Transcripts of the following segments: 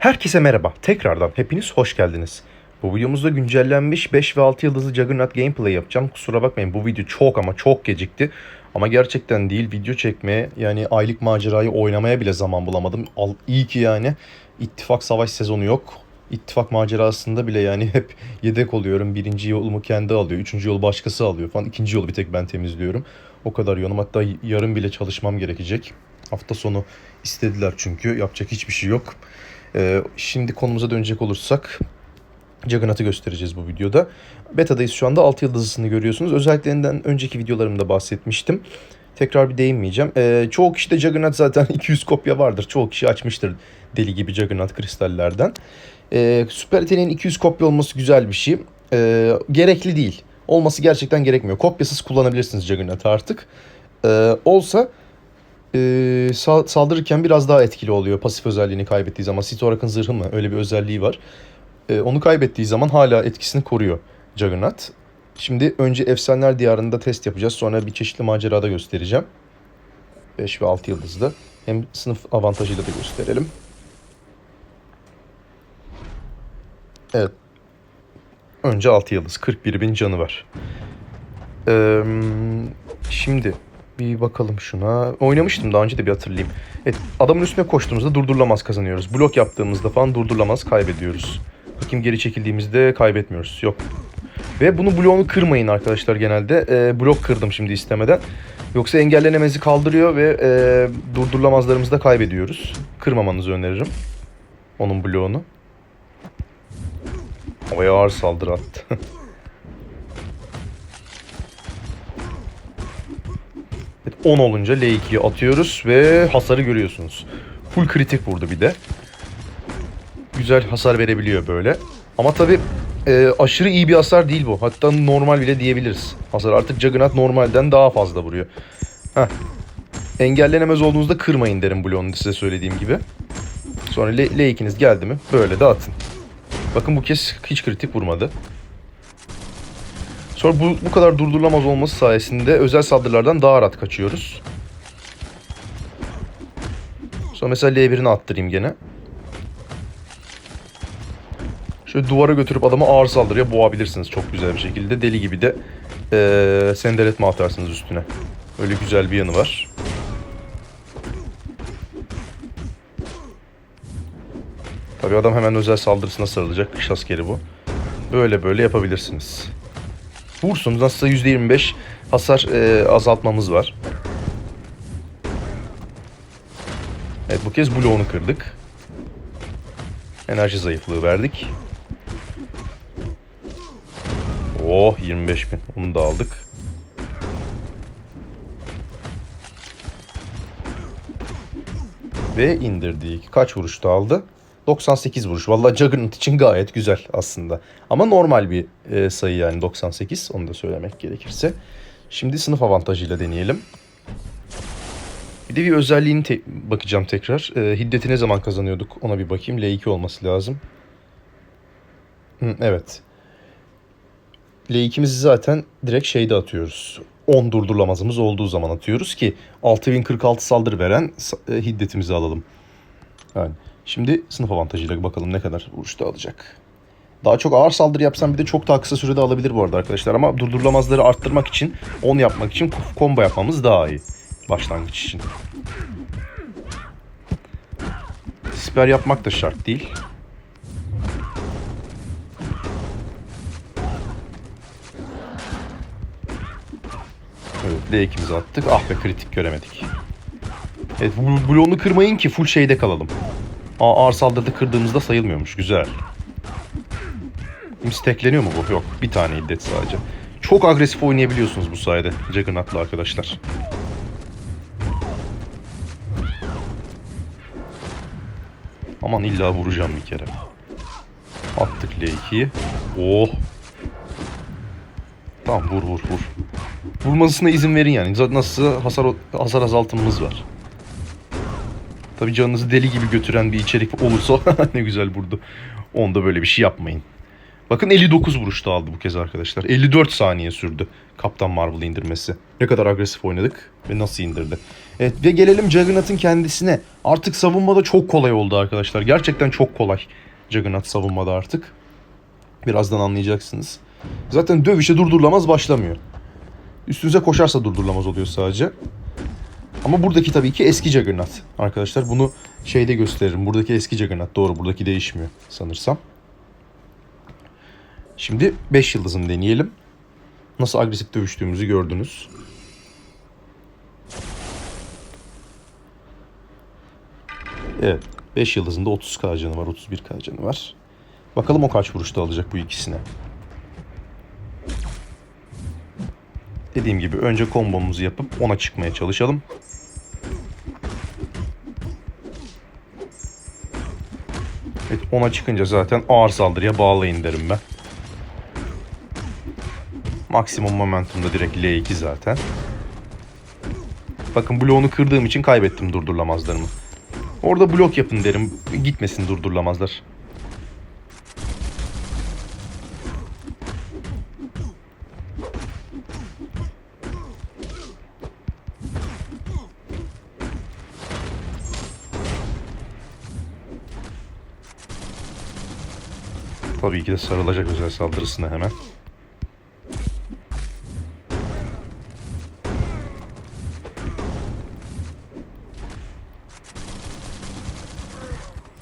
Herkese merhaba. Tekrardan hepiniz hoş geldiniz. Bu videomuzda güncellenmiş 5 ve 6 yıldızlı Juggernaut gameplay yapacağım. Kusura bakmayın bu video çok ama çok gecikti. Ama gerçekten değil video çekmeye yani aylık macerayı oynamaya bile zaman bulamadım. Al, iyi ki yani ittifak savaş sezonu yok. İttifak macerasında bile yani hep yedek oluyorum. Birinci yolumu kendi alıyor. Üçüncü yolu başkası alıyor falan. İkinci yolu bir tek ben temizliyorum. O kadar yoğunum. Hatta yarın bile çalışmam gerekecek. Hafta sonu istediler çünkü. Yapacak hiçbir şey yok. Ee, şimdi konumuza dönecek olursak Juggernaut'ı göstereceğiz bu videoda. Beta'dayız şu anda 6 yıldızlısını görüyorsunuz. Özelliklerinden önceki videolarımda bahsetmiştim. Tekrar bir değinmeyeceğim. Ee, çoğu kişide Juggernaut zaten 200 kopya vardır. Çoğu kişi açmıştır deli gibi Juggernaut kristallerden. Ee, süper yeteneğin 200 kopya olması güzel bir şey. Ee, gerekli değil. Olması gerçekten gerekmiyor. Kopyasız kullanabilirsiniz Juggernaut'ı artık. Ee, olsa e, sal- saldırırken biraz daha etkili oluyor pasif özelliğini kaybettiği zaman. Sitorak'ın zırhı mı? Öyle bir özelliği var. E, onu kaybettiği zaman hala etkisini koruyor Juggernaut. Şimdi önce Efsaneler Diyarı'nda test yapacağız. Sonra bir çeşitli macerada göstereceğim. 5 ve 6 yıldızlı. Hem sınıf avantajıyla da gösterelim. Evet. Önce 6 yıldız. 41 bin canı var. Ee, şimdi bir bakalım şuna. Oynamıştım daha önce de bir hatırlayayım. Evet, adamın üstüne koştuğumuzda durdurulamaz kazanıyoruz. Blok yaptığımızda falan durdurulamaz kaybediyoruz. Bakayım geri çekildiğimizde kaybetmiyoruz. Yok. Ve bunu bloğunu kırmayın arkadaşlar genelde. Ee, blok kırdım şimdi istemeden. Yoksa engellenemezi kaldırıyor ve e, durdurulamazlarımızı da kaybediyoruz. Kırmamanızı öneririm. Onun bloğunu. Havaya ağır saldırı attı. Evet, 10 olunca L2'yi atıyoruz ve hasarı görüyorsunuz. Full kritik vurdu bir de. Güzel hasar verebiliyor böyle. Ama tabi aşırı iyi bir hasar değil bu. Hatta normal bile diyebiliriz. Hasar artık Juggernaut normalden daha fazla vuruyor. Heh. Engellenemez olduğunuzda kırmayın derim bloğunu size söylediğim gibi. Sonra L- L2'niz geldi mi böyle de atın. Bakın bu kez hiç kritik vurmadı. Sonra bu, bu kadar durdurulamaz olması sayesinde özel saldırılardan daha rahat kaçıyoruz. Sonra mesela L1'ini attırayım gene. Şöyle duvara götürüp adamı ağır saldırıya boğabilirsiniz çok güzel bir şekilde. Deli gibi de ee, sendeletme atarsınız üstüne. Öyle güzel bir yanı var. Tabii adam hemen özel saldırısına sarılacak. Kış askeri bu. Böyle böyle yapabilirsiniz. Vursun. Nasılsa %25 hasar e, azaltmamız var. Evet bu kez bloğunu kırdık. Enerji zayıflığı verdik. Oh 25 bin. Onu da aldık. Ve indirdik. Kaç vuruşta aldı? 98 vuruş. Vallahi Juggernaut için gayet güzel aslında. Ama normal bir e, sayı yani 98. Onu da söylemek gerekirse. Şimdi sınıf avantajıyla deneyelim. Bir de bir özelliğini te- bakacağım tekrar. E, hiddeti ne zaman kazanıyorduk ona bir bakayım. L2 olması lazım. Hı, evet. L2'mizi zaten direkt şeyde atıyoruz. 10 durdurulamazımız olduğu zaman atıyoruz ki 6046 saldırı veren e, hiddetimizi alalım. Yani şimdi sınıf avantajıyla bakalım ne kadar vuruşta alacak. Daha çok ağır saldırı yapsam bir de çok daha kısa sürede alabilir bu arada arkadaşlar. Ama durdurulamazları arttırmak için, 10 yapmak için combo yapmamız daha iyi. Başlangıç için. Siper yapmak da şart değil. Evet L2'mizi attık. Ah be kritik göremedik. Evet bloğunu kırmayın ki full şeyde kalalım. Aa, ağır saldırıda kırdığımızda sayılmıyormuş. Güzel. Stekleniyor mu bu? Yok. Bir tane iddet sadece. Çok agresif oynayabiliyorsunuz bu sayede Juggernaut'la arkadaşlar. Aman illa vuracağım bir kere. Attık L2'yi. Oh. Tamam vur vur vur. Vurmasına izin verin yani. Nasıl hasar hasar azaltımımız var. Tabii canınızı deli gibi götüren bir içerik olursa ne güzel vurdu. Onda böyle bir şey yapmayın. Bakın 59 vuruşta aldı bu kez arkadaşlar. 54 saniye sürdü Kaptan Marvel'ı indirmesi. Ne kadar agresif oynadık ve nasıl indirdi. Evet ve gelelim Juggernaut'ın kendisine. Artık savunmada çok kolay oldu arkadaşlar. Gerçekten çok kolay Juggernaut savunmada artık. Birazdan anlayacaksınız. Zaten dövüşe durdurulamaz başlamıyor. Üstünüze koşarsa durdurulamaz oluyor sadece. Ama buradaki tabii ki eski Juggernaut. Arkadaşlar bunu şeyde gösteririm. Buradaki eski Juggernaut. Doğru buradaki değişmiyor sanırsam. Şimdi 5 yıldızını deneyelim. Nasıl agresif dövüştüğümüzü gördünüz. Evet. 5 yıldızında 30k canı var. 31k canı var. Bakalım o kaç vuruşta alacak bu ikisine. Dediğim gibi önce kombomuzu yapıp ona çıkmaya çalışalım. Ona çıkınca zaten ağır saldırıya bağlayın derim ben. Maksimum momentumda direkt L2 zaten. Bakın bloğunu kırdığım için kaybettim durdurulamazlarımı. Orada blok yapın derim. Gitmesin durdurulamazlar. Tabii ki de sarılacak özel saldırısına hemen.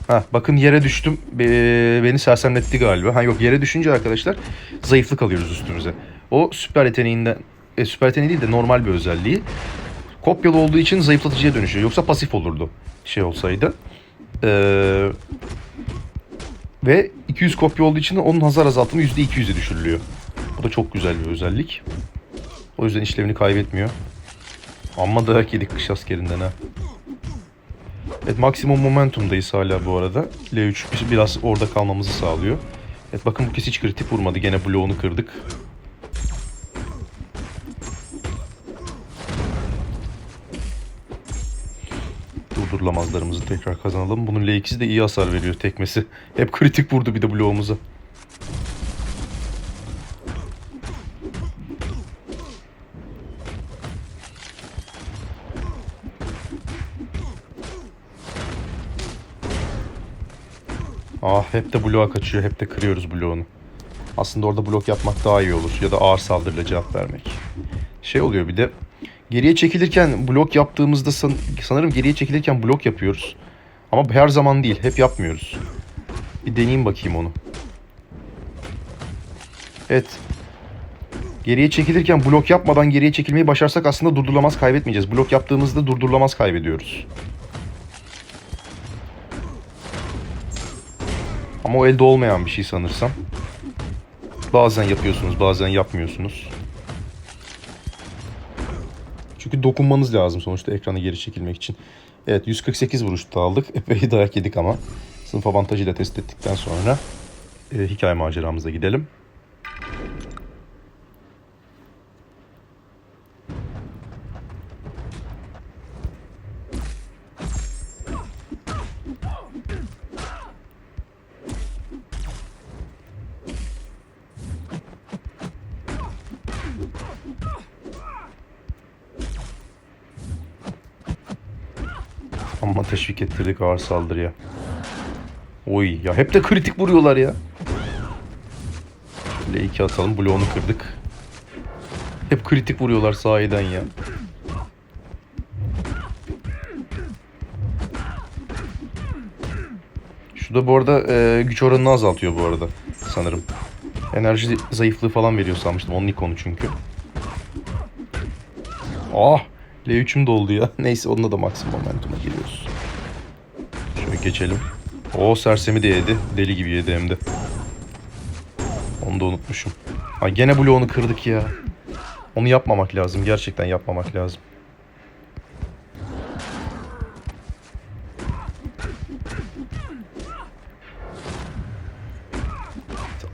Ha bakın yere düştüm. Be- beni sersemletti galiba. Ha yok yere düşünce arkadaşlar zayıflık alıyoruz üstümüze. O süper yeteneğinden e, süper yeteneği değil de normal bir özelliği. Kopyalı olduğu için zayıflatıcıya dönüşüyor. Yoksa pasif olurdu şey olsaydı. Ee, ve 200 kopya olduğu için onun hasar azaltımı %200'e düşürülüyor. Bu da çok güzel bir özellik. O yüzden işlevini kaybetmiyor. Amma dayak yedik kış askerinden ha. Evet maksimum momentumdayız hala bu arada. L3 biraz orada kalmamızı sağlıyor. Evet bakın bu kez hiç kritik vurmadı. Gene bloğunu kırdık. Durdurulamazlarımızı tekrar kazanalım. Bunun L2'si de iyi hasar veriyor tekmesi. Hep kritik vurdu bir de bloğumuza. Ah hep de bloğa kaçıyor. Hep de kırıyoruz bloğunu. Aslında orada blok yapmak daha iyi olur. Ya da ağır saldırıyla cevap vermek. Şey oluyor bir de. Geriye çekilirken blok yaptığımızda san- sanırım geriye çekilirken blok yapıyoruz. Ama her zaman değil. Hep yapmıyoruz. Bir deneyeyim bakayım onu. Evet. Geriye çekilirken blok yapmadan geriye çekilmeyi başarsak aslında durdurulamaz kaybetmeyeceğiz. Blok yaptığımızda durdurulamaz kaybediyoruz. Ama o elde olmayan bir şey sanırsam. Bazen yapıyorsunuz, bazen yapmıyorsunuz. Çünkü dokunmanız lazım sonuçta ekrana geri çekilmek için. Evet 148 vuruşta aldık. Epey dayak yedik ama. Sınıf avantajıyla test ettikten sonra e, hikaye maceramıza gidelim. Ettirdik ağır saldırıya. Oy ya hep de kritik vuruyorlar ya. Şöyle iki atalım bloğunu kırdık. Hep kritik vuruyorlar sahiden ya. Şu da bu arada e, güç oranını azaltıyor bu arada sanırım. Enerji zayıflığı falan veriyor sanmıştım. Onun ikonu çünkü. Ah! L3'üm doldu ya. Neyse onunla da maksimum momentuma giriyoruz. Geçelim. O sersemi de yedi. Deli gibi yedi hem de. Onu da unutmuşum. Ha gene bloğunu kırdık ya. Onu yapmamak lazım. Gerçekten yapmamak lazım.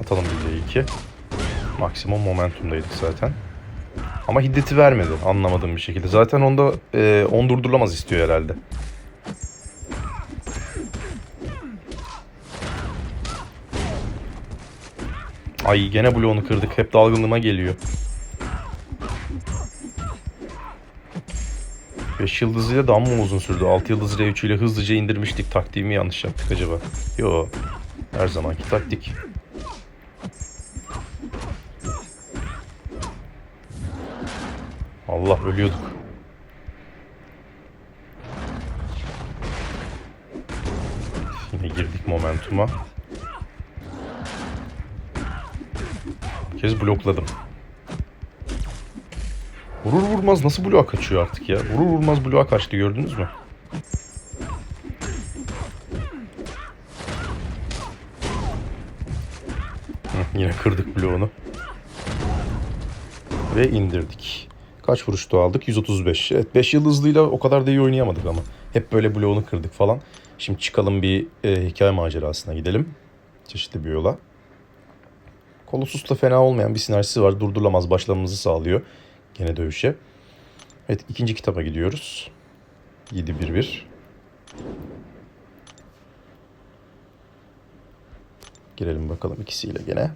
Atalım bir iki. Maksimum momentumdaydık zaten. Ama hiddeti vermedi anlamadığım bir şekilde. Zaten onda e, on durdurulamaz istiyor herhalde. Ay gene bloğunu kırdık. Hep dalgınlığıma geliyor. 5 yıldızıyla daha mı uzun sürdü? 6 yıldız R3 ile hızlıca indirmiştik. Taktiğimi yanlış yaptık acaba? Yo. Her zamanki taktik. Allah ölüyorduk. Yine girdik momentuma. Kez blokladım. Vurur vurmaz nasıl bloğa kaçıyor artık ya? Vurur vurmaz bloğa kaçtı gördünüz mü? Yine kırdık bloğunu. Ve indirdik. Kaç vuruşta aldık? 135. Evet 5 yıldızlıyla o kadar da iyi oynayamadık ama. Hep böyle bloğunu kırdık falan. Şimdi çıkalım bir e, hikaye macerasına gidelim. Çeşitli bir yola. Colossus'ta fena olmayan bir sinerjisi var. Durdurulamaz başlamamızı sağlıyor. Gene dövüşe. Evet ikinci kitaba gidiyoruz. 711. Girelim bakalım ikisiyle gene.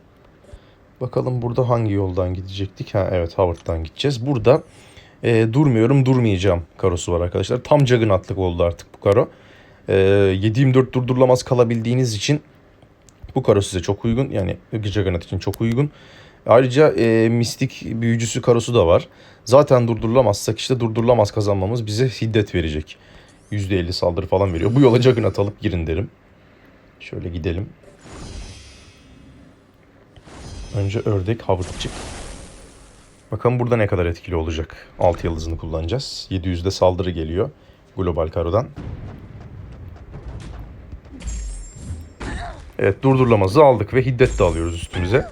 Bakalım burada hangi yoldan gidecektik? Ha evet Howard'dan gideceğiz. Burada e, durmuyorum durmayacağım karosu var arkadaşlar. Tam Juggernaut'lık oldu artık bu karo. E, 724 durdurulamaz kalabildiğiniz için bu karo size çok uygun. Yani Juggernaut için çok uygun. Ayrıca e, mistik büyücüsü karosu da var. Zaten durdurulamazsak işte durdurulamaz kazanmamız bize hiddet verecek. %50 saldırı falan veriyor. Bu yola Juggernaut alıp girin derim. Şöyle gidelim. Önce ördek Howard'cık. Bakalım burada ne kadar etkili olacak. 6 yıldızını kullanacağız. 700'de saldırı geliyor. Global Karo'dan. Evet durdurulamazı aldık ve hiddet de alıyoruz üstümüze.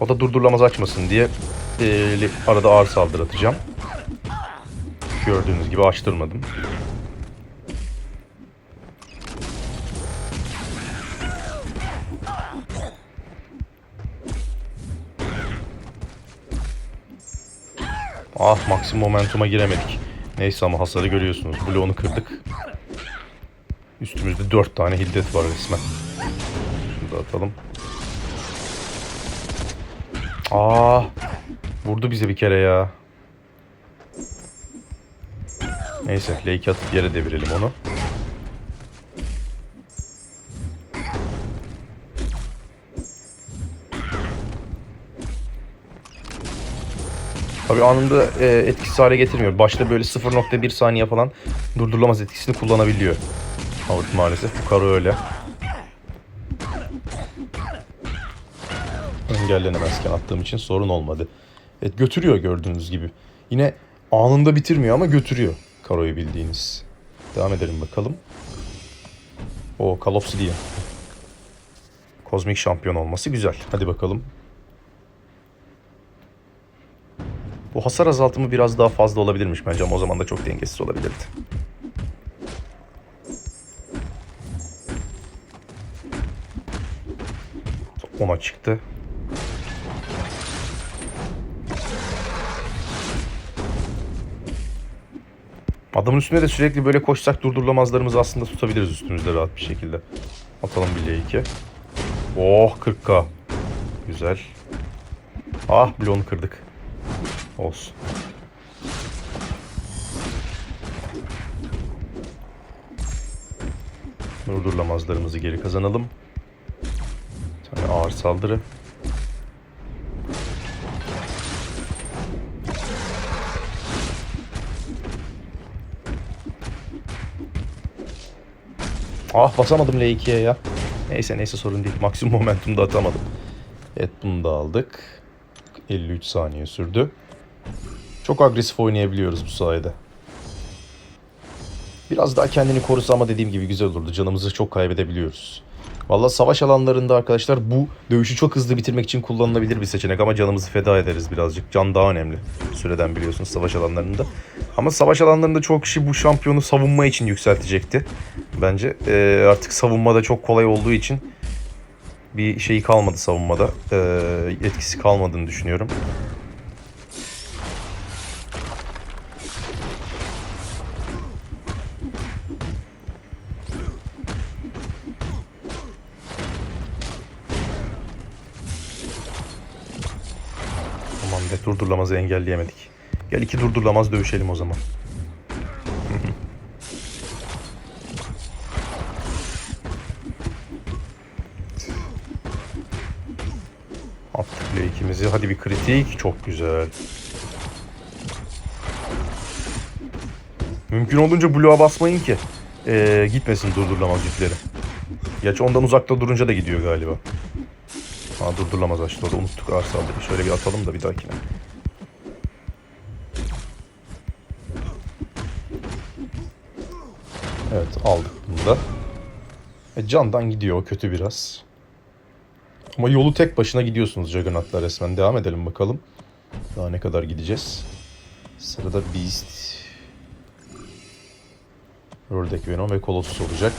O da durdurulamaz açmasın diye e, arada ağır saldırı atacağım. Gördüğünüz gibi açtırmadım. Ah maksimum momentuma giremedik. Neyse ama hasarı görüyorsunuz. Bloğunu kırdık. Üstümüzde 4 tane hiddet var resmen. Şunu da atalım. Aa, vurdu bize bir kere ya. Neyse Lake atıp yere devirelim onu. Tabii anında e, etkisiz hale getirmiyor. Başta böyle 0.1 saniye falan durdurulamaz etkisini kullanabiliyor. Howard maalesef. Bu karo öyle. Engellenemezken attığım için sorun olmadı. Evet götürüyor gördüğünüz gibi. Yine anında bitirmiyor ama götürüyor karoyu bildiğiniz. Devam edelim bakalım. O Call Obsidian. Kozmik şampiyon olması güzel. Hadi bakalım. Bu hasar azaltımı biraz daha fazla olabilirmiş bence ama o zaman da çok dengesiz olabilirdi. Ona çıktı. Adamın üstüne de sürekli böyle koşsak durdurulamazlarımızı aslında tutabiliriz üstümüzde rahat bir şekilde. Atalım bir L2. Oh 40k. Güzel. Ah bloğunu kırdık. Olsun. Durdurulamazlarımızı geri kazanalım. Tane ağır saldırı. Ah basamadım L2'ye ya. Neyse neyse sorun değil. Maksimum momentum da atamadım. Evet bunu da aldık. 53 saniye sürdü. Çok agresif oynayabiliyoruz bu sayede. Biraz daha kendini korusa ama dediğim gibi güzel olurdu. Canımızı çok kaybedebiliyoruz. Valla savaş alanlarında arkadaşlar bu dövüşü çok hızlı bitirmek için kullanılabilir bir seçenek ama canımızı feda ederiz birazcık. Can daha önemli süreden biliyorsunuz savaş alanlarında. Ama savaş alanlarında çok kişi bu şampiyonu savunma için yükseltecekti. Bence ee, artık savunmada çok kolay olduğu için bir şeyi kalmadı savunmada. Ee, etkisi kalmadığını düşünüyorum. Be durdurlamazı engelleyemedik. Gel iki durdurlamaz dövüşelim o zaman. Attık bile ikimizi. Hadi bir kritik. Çok güzel. Mümkün olduğunca bloğa basmayın ki. Ee, gitmesin durdurulamaz yükleri. Gerçi ondan uzakta durunca da gidiyor galiba. Ha durdurulamaz açtı orada unuttuk ağır saldırı. Şöyle bir atalım da bir dahakine. Aldık bunu da. E, candan gidiyor kötü biraz. Ama yolu tek başına gidiyorsunuz Juggernaut'la resmen. Devam edelim bakalım. Daha ne kadar gideceğiz. Sırada Beast. Ördek Venom ve Colossus olacak.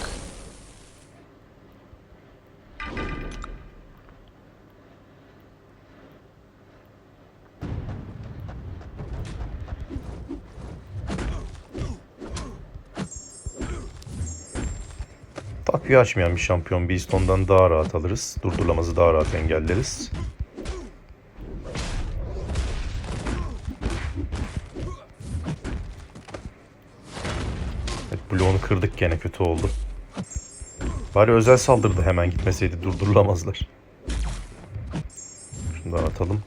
Takviye açmayan bir şampiyon Beast ondan daha rahat alırız. Durdurulamazı daha rahat engelleriz. Evet, bloğunu kırdık gene kötü oldu. Bari özel saldırdı hemen gitmeseydi durdurulamazlar. Şundan atalım.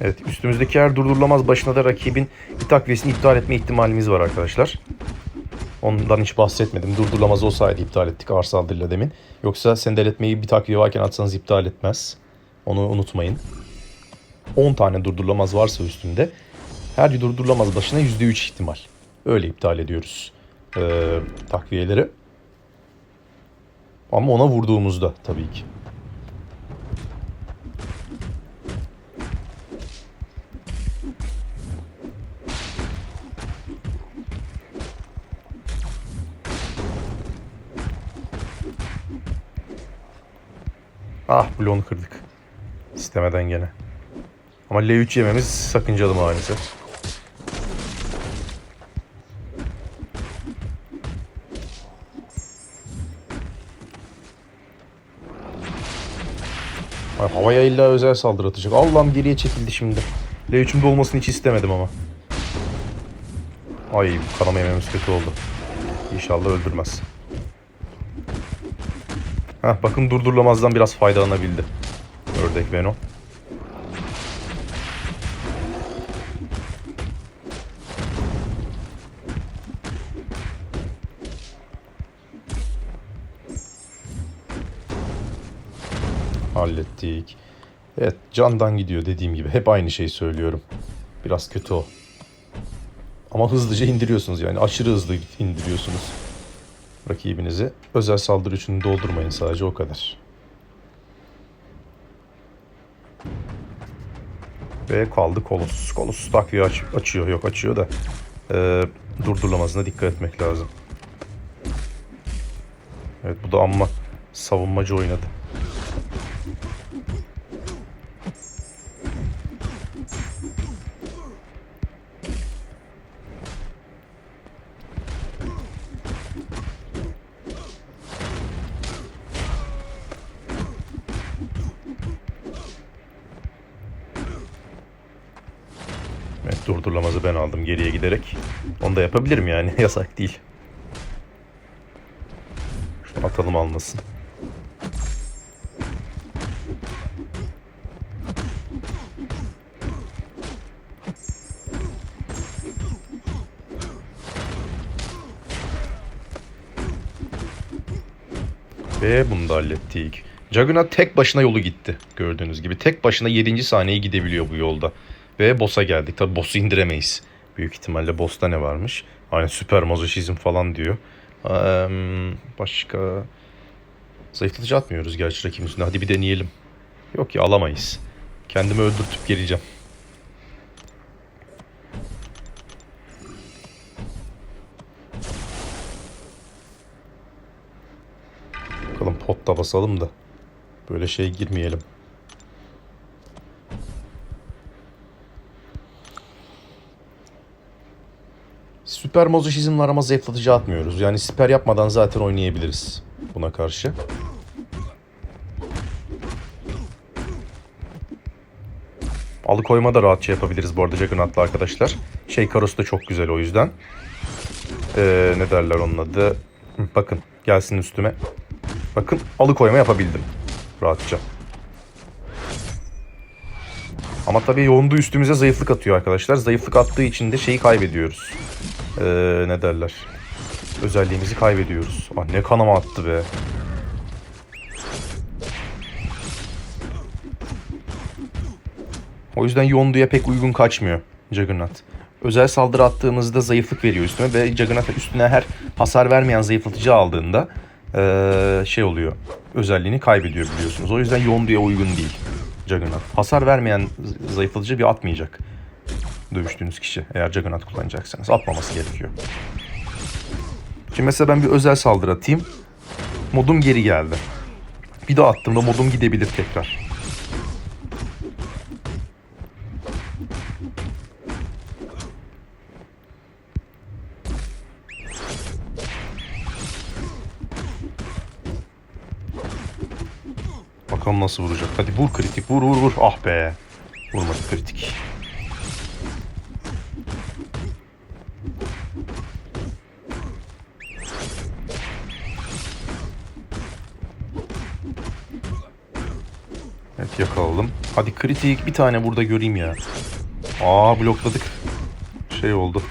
Evet üstümüzdeki her durdurulamaz başına da rakibin bir takviyesini iptal etme ihtimalimiz var arkadaşlar. Ondan hiç bahsetmedim. Durdurulamaz olsaydı iptal ettik ağır saldırıyla demin. Yoksa sendeletmeyi bir takviye varken atsanız iptal etmez. Onu unutmayın. 10 tane durdurulamaz varsa üstünde her bir durdurulamaz başına %3 ihtimal. Öyle iptal ediyoruz ee, takviyeleri. Ama ona vurduğumuzda tabii ki. Ah bloğunu kırdık. İstemeden gene. Ama L3 yememiz sakıncalı maalesef. Ay, havaya illa özel saldırı atacak. Allah'ım geriye çekildi şimdi. L3'ümde olmasını hiç istemedim ama. Ay kanama yememiz kötü oldu. İnşallah öldürmez. Heh, bakın durdurulamazdan biraz faydalanabildi. Ördek Venom. Hallettik. Evet candan gidiyor dediğim gibi. Hep aynı şeyi söylüyorum. Biraz kötü o. Ama hızlıca indiriyorsunuz yani aşırı hızlı indiriyorsunuz rakibinizi. Özel saldırı için doldurmayın sadece o kadar. Ve kaldı Colossus. Colossus takviye aç- açıyor. Yok açıyor da e, durdurulamazına dikkat etmek lazım. Evet bu da amma savunmacı oynadı. Durdurulamazı ben aldım geriye giderek. Onu da yapabilirim yani yasak değil. Şunu atalım almasın. Ve bunu da hallettik. Juggernaut tek başına yolu gitti. Gördüğünüz gibi. Tek başına 7. saniye gidebiliyor bu yolda. Ve boss'a geldik. Tabi boss'u indiremeyiz. Büyük ihtimalle boss'ta ne varmış? Aynen süper mazoşizm falan diyor. Eee, başka... Zayıflatıcı atmıyoruz gerçi rakibin. Hadi bir deneyelim. Yok ya alamayız. Kendimi öldürtüp geleceğim. Bakalım potta basalım da. Böyle şey girmeyelim. Süper mozoşizmle arama zayıflatıcı atmıyoruz. Yani siper yapmadan zaten oynayabiliriz buna karşı. Alıkoyma da rahatça yapabiliriz bu arada Juggernaut'la arkadaşlar. Şey karosu da çok güzel o yüzden. Ee, ne derler onun adı? Bakın gelsin üstüme. Bakın alıkoyma yapabildim. Rahatça. Ama tabii yoğunluğu üstümüze zayıflık atıyor arkadaşlar. Zayıflık attığı için de şeyi kaybediyoruz. Ee, ne derler? Özelliğimizi kaybediyoruz. Ah ne kanama attı be. O yüzden Yondu'ya pek uygun kaçmıyor Juggernaut. Özel saldırı attığımızda zayıflık veriyor üstüme ve Juggernaut üstüne her hasar vermeyen zayıflatıcı aldığında eee, şey oluyor. Özelliğini kaybediyor biliyorsunuz. O yüzden Yondu'ya uygun değil Juggernaut. Hasar vermeyen zayıflatıcı bir atmayacak dövüştüğünüz kişi eğer Juggernaut kullanacaksanız. Atmaması gerekiyor. Şimdi mesela ben bir özel saldırı atayım. Modum geri geldi. Bir daha attığımda modum gidebilir tekrar. Bakalım nasıl vuracak. Hadi vur kritik. Vur vur vur. Ah be. Vurmadı kritik. Yakaladım. Hadi kritik bir tane burada göreyim ya. Aa blokladık. Şey oldu.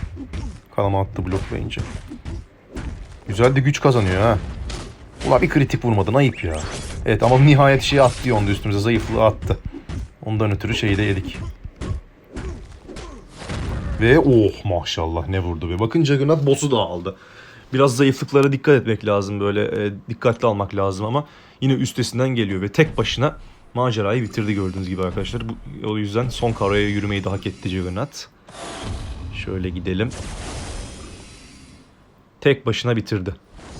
Kanama attı bloklayınca. Güzel de güç kazanıyor ha. Ulan bir kritik vurmadın ayıp ya. Evet ama nihayet şey attı onda üstümüze zayıflığı attı. Ondan ötürü şeyi de yedik. Ve oh maşallah ne vurdu be. Bakın Juggernaut boss'u da aldı. Biraz zayıflıklara dikkat etmek lazım böyle e, dikkatli almak lazım ama yine üstesinden geliyor ve tek başına macerayı bitirdi gördüğünüz gibi arkadaşlar. Bu, o yüzden son karaya yürümeyi de hak etti Juggernaut. Şöyle gidelim. Tek başına bitirdi.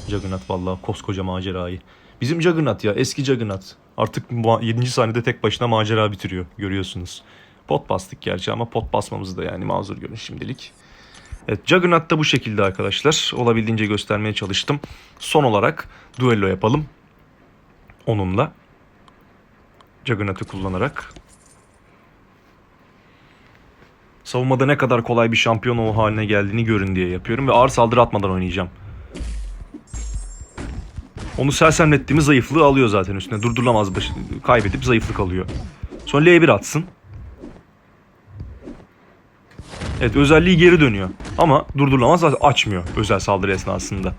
Juggernaut vallahi koskoca macerayı. Bizim Juggernaut ya eski Juggernaut. Artık 7. saniyede tek başına macera bitiriyor görüyorsunuz. Pot bastık gerçi ama pot basmamızı da yani mazur görün şimdilik. Evet Juggernaut da bu şekilde arkadaşlar. Olabildiğince göstermeye çalıştım. Son olarak duello yapalım. Onunla. Juggernaut'u kullanarak. Savunmada ne kadar kolay bir şampiyon o haline geldiğini görün diye yapıyorum ve ağır saldırı atmadan oynayacağım. Onu sersemlettiğimiz zayıflığı alıyor zaten üstüne. Durdurulamaz baş- kaybedip zayıflık alıyor. Sonra L1 atsın. Evet özelliği geri dönüyor. Ama durdurulamaz açmıyor özel saldırı esnasında.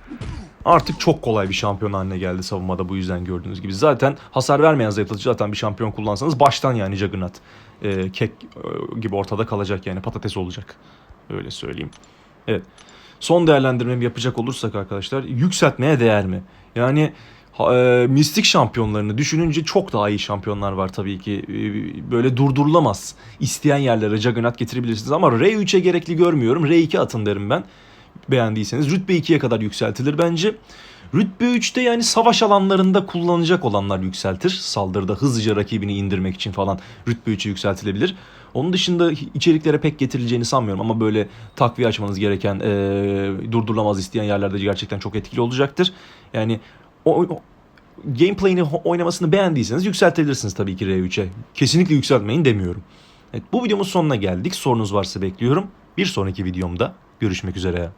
Artık çok kolay bir şampiyon haline geldi savunmada bu yüzden gördüğünüz gibi. Zaten hasar vermeyen zayıflatıcı zaten bir şampiyon kullansanız baştan yani Juggernaut e, kek e, gibi ortada kalacak yani patates olacak. Öyle söyleyeyim. Evet. Son değerlendirmemi yapacak olursak arkadaşlar yükseltmeye değer mi? Yani e, mistik şampiyonlarını düşününce çok daha iyi şampiyonlar var tabii ki. E, böyle durdurulamaz. İsteyen yerlere Juggernaut getirebilirsiniz ama R3'e gerekli görmüyorum. R2 atın derim ben. Beğendiyseniz. Rütbe 2'ye kadar yükseltilir bence. Rütbe 3'te yani savaş alanlarında kullanacak olanlar yükseltir. Saldırıda hızlıca rakibini indirmek için falan rütbe 3'e yükseltilebilir. Onun dışında içeriklere pek getirileceğini sanmıyorum ama böyle takviye açmanız gereken e, durdurulamaz isteyen yerlerde gerçekten çok etkili olacaktır. Yani o, o gameplay'ini oynamasını beğendiyseniz yükseltebilirsiniz tabii ki R3'e. Kesinlikle yükseltmeyin demiyorum. Evet, bu videomuz sonuna geldik. Sorunuz varsa bekliyorum. Bir sonraki videomda görüşmek üzere.